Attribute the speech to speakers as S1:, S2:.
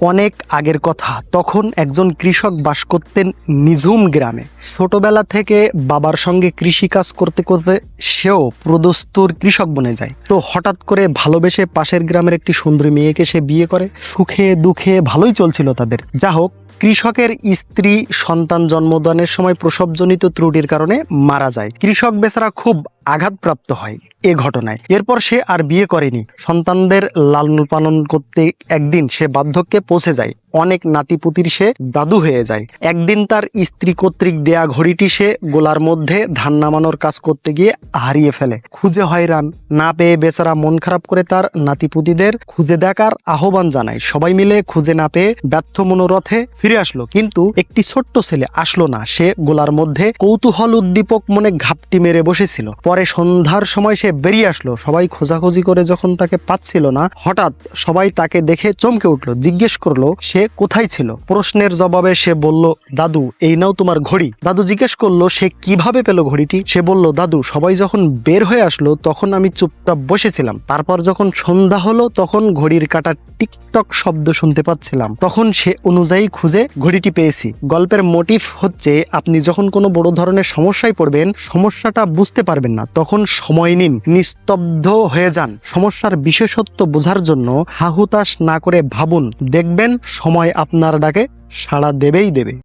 S1: অনেক আগের কথা। তখন একজন কৃষক বাস করতেন নিঝুম গ্রামে। ছোটবেলা থেকে বাবার সঙ্গে কৃষি কাজ করতে করতে সেও প্রদস্তুর কৃষক বনে যায়। তো হঠাৎ করে ভালোবেসে পাশের গ্রামের একটি সুন্দরী মেয়েকে সে বিয়ে করে। সুখে দুঃখে ভালোই চলছিল তাদের। যা হোক, কৃষকের স্ত্রী সন্তান জন্মদানের সময় প্রসবজনিত ত্রুটির কারণে মারা যায়। কৃষক বেচারা খুব আঘাতপ্রাপ্ত হয় এ ঘটনায়। এরপর সে আর বিয়ে করেনি। সন্তানদের লালন পালন করতে একদিন সে বার্ধক্যে পৌঁছে যায়। অনেক নাতিপুতির সে দাদু হয়ে যায়। একদিন তার স্ত্রী কর্তৃক দেয়া ঘড়িটি সে গোলার মধ্যে ধান নামানোর কাজ করতে গিয়ে হারিয়ে ফেলে। খুঁজে হয়রান। না পেয়ে বেচারা মন খারাপ করে তার নাতিপুতিদের খুঁজে দেখার আহ্বান জানায়। সবাই মিলে খুঁজে না পেয়ে ব্যর্থ মনোরথে ফিরে আসলো। কিন্তু একটি ছোট্ট ছেলে আসলো না। সে গোলার মধ্যে কৌতূহল উদ্দীপক মনে ঘাপটি মেরে বসেছিল। পরে সন্ধ্যার সময় সে বেরিয়ে আসলো। সবাই খোঁজাখুঁজি করে যখন তাকে পাচ্ছিল না, হঠাৎ সবাই তাকে দেখে চমকে উঠল, জিজ্ঞেস করল, সে কোথায় ছিল? প্রশ্নের জবাবে সে বলল, দাদু, এই নাও তোমার ঘড়ি। দাদু জিজ্ঞেস করল, সে কীভাবে পেল ঘড়িটি? সে বলল, দাদু, সবাই যখন বের হয়ে আসলো, তখন আমি চুপচাপ বসেছিলাম। তারপর যখন সন্ধ্যা হলো, তখন ঘড়ির কাটা টিকটক শব্দ শুনতে পাচ্ছিলাম। তখন সে অনুযায়ী খুঁজে ঘড়িটি পেয়েছি। গল্পের মোটিভ হচ্ছে, আপনি যখন কোনো বড় ধরনের সমস্যায় পড়বেন, সমস্যাটা বুঝতে পারবেন না। তখন সময় নিন, নিস্তব্ধ হয়ে যান। সমস্যার বিশেষত্ব বোঝার জন্য হাহুতাশ না করে ভাবুন, দেখবেন সময় আপনার ডাকে সাড়া দেবেই দেবে।